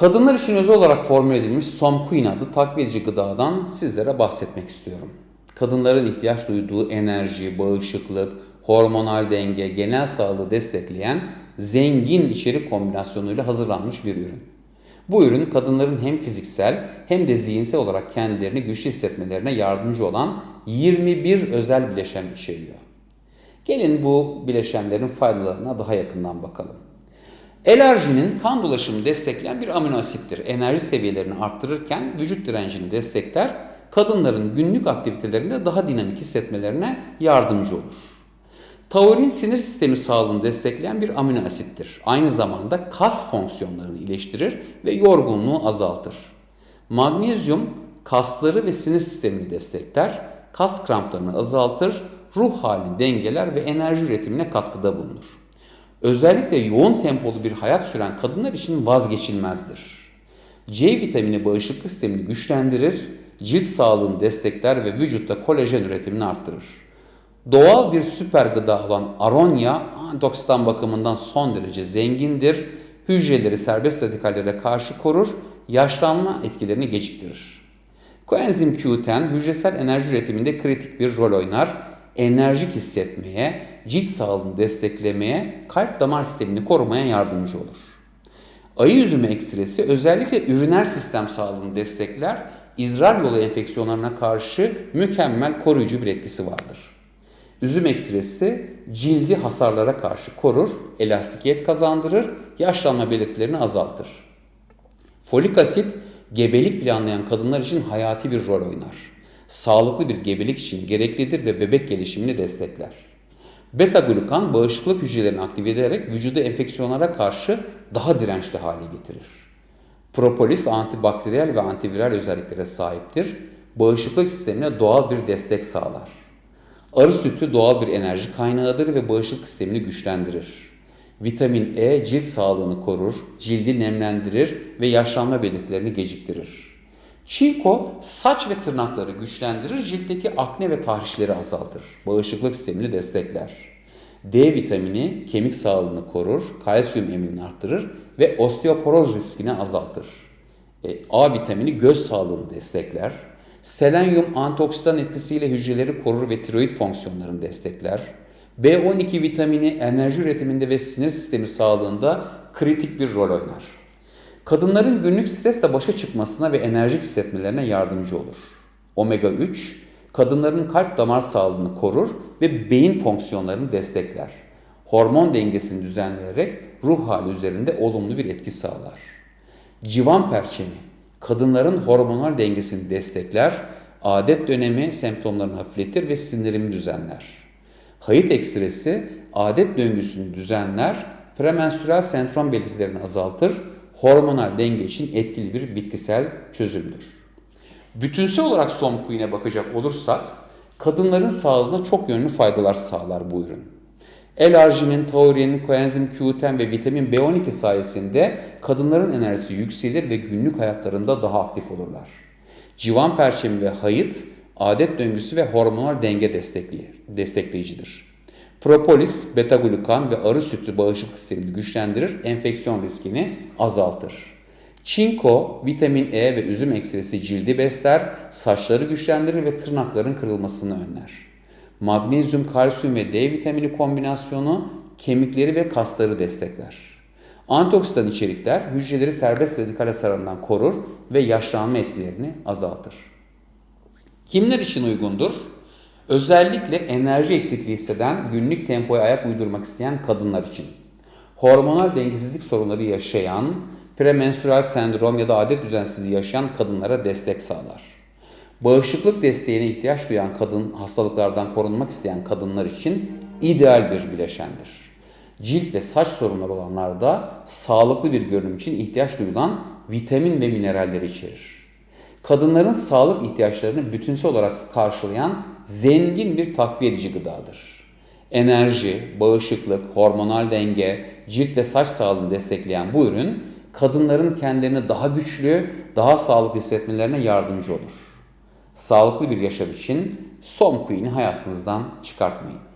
Kadınlar için özel olarak formüle edilmiş Somquin adlı takviye edici gıdadan sizlere bahsetmek istiyorum. Kadınların ihtiyaç duyduğu enerji, bağışıklık, hormonal denge, genel sağlığı destekleyen zengin içerik kombinasyonuyla hazırlanmış bir ürün. Bu ürün kadınların hem fiziksel hem de zihinsel olarak kendilerini güçlü hissetmelerine yardımcı olan 21 özel bileşen içeriyor. Gelin bu bileşenlerin faydalarına daha yakından bakalım. L-arginin kan dolaşımını destekleyen bir amino asittir. Enerji seviyelerini arttırırken vücut direncini destekler, kadınların günlük aktivitelerinde daha dinamik hissetmelerine yardımcı olur. Taurin sinir sistemi sağlığını destekleyen bir amino asittir. Aynı zamanda kas fonksiyonlarını iyileştirir ve yorgunluğu azaltır. Magnezyum kasları ve sinir sistemini destekler, kas kramplarını azaltır, ruh halini dengeler ve enerji üretimine katkıda bulunur. Özellikle yoğun tempolu bir hayat süren kadınlar için vazgeçilmezdir. C vitamini bağışıklık sistemini güçlendirir, cilt sağlığını destekler ve vücutta kolajen üretimini arttırır. Doğal bir süper gıda olan aronya antioksidan bakımından son derece zengindir. Hücreleri serbest radikallere karşı korur, yaşlanma etkilerini geciktirir. Koenzim Q10 hücresel enerji üretiminde kritik bir rol oynar. Enerjik hissetmeye, cilt sağlığını desteklemeye, kalp damar sistemini korumaya yardımcı olur. Ayı üzümü ekstresi özellikle üriner sistem sağlığını destekler, idrar yolu enfeksiyonlarına karşı mükemmel koruyucu bir etkisi vardır. Üzüm ekstresi cildi hasarlara karşı korur, elastikiyet kazandırır, yaşlanma belirtilerini azaltır. Folik asit gebelik planlayan kadınlar için hayati bir rol oynar. Sağlıklı bir gebelik için gereklidir ve bebek gelişimini destekler. Beta glukan bağışıklık hücrelerini aktive ederek vücudu enfeksiyonlara karşı daha dirençli hale getirir. Propolis antibakteriyel ve antiviral özelliklere sahiptir. Bağışıklık sistemine doğal bir destek sağlar. Arı sütü doğal bir enerji kaynağıdır ve bağışıklık sistemini güçlendirir. Vitamin E cilt sağlığını korur, cildi nemlendirir ve yaşlanma belirtilerini geciktirir. Çinko saç ve tırnakları güçlendirir, ciltteki akne ve tahrişleri azaltır. Bağışıklık sistemini destekler. D vitamini kemik sağlığını korur, kalsiyum emilini arttırır ve osteoporoz riskini azaltır. E, A vitamini göz sağlığını destekler. Selenyum antioksidan etkisiyle hücreleri korur ve tiroid fonksiyonlarını destekler. B12 vitamini enerji üretiminde ve sinir sistemi sağlığında kritik bir rol oynar. Kadınların günlük stresle başa çıkmasına ve enerjik hissetmelerine yardımcı olur. Omega 3, kadınların kalp damar sağlığını korur ve beyin fonksiyonlarını destekler. Hormon dengesini düzenleyerek ruh hali üzerinde olumlu bir etki sağlar. Civan perçemi, kadınların hormonal dengesini destekler, adet dönemi semptomlarını hafifletir ve sindirimi düzenler. Hayıt ekstresi adet döngüsünü düzenler, premenstrüel sendrom belirtilerini azaltır, hormonal denge için etkili bir bitkisel çözümdür. Bütünsel olarak Somquin'e bakacak olursak, kadınların sağlığına çok yönlü faydalar sağlar bu ürün. L-arginin, taurinin, koenzim Q10 ve vitamin B12 sayesinde kadınların enerjisi yükselir ve günlük hayatlarında daha aktif olurlar. Civan perçemi ve hayıt, adet döngüsü ve hormonal denge destekleyicidir. Propolis, beta glukan ve arı sütü bağışıklık sistemini güçlendirir, enfeksiyon riskini azaltır. Çinko, vitamin E ve üzüm ekstresi cildi besler, saçları güçlendirir ve tırnakların kırılmasını önler. Magnezyum, kalsiyum ve D vitamini kombinasyonu kemikleri ve kasları destekler. Antioksidan içerikler hücreleri serbest radikal hasarından korur ve yaşlanma etkilerini azaltır. Kimler için uygundur? Özellikle enerji eksikliği hisseden, günlük tempoya ayak uydurmak isteyen kadınlar için. Hormonal dengesizlik sorunları yaşayan, premenstrüel sendrom ya da adet düzensizliği yaşayan kadınlara destek sağlar. Bağışıklık desteğine ihtiyaç duyan kadın hastalıklardan korunmak isteyen kadınlar için ideal bir bileşendir. Cilt ve saç sorunları olanlarda sağlıklı bir görünüm için ihtiyaç duyulan vitamin ve mineralleri içerir. Kadınların sağlık ihtiyaçlarını bütünsel olarak karşılayan zengin bir takviye edici gıdadır. Enerji, bağışıklık, hormonal denge, cilt ve saç sağlığını destekleyen bu ürün kadınların kendilerini daha güçlü, daha sağlıklı hissetmelerine yardımcı olur. Sağlıklı bir yaşam için Som Queen'i hayatınızdan çıkartmayın.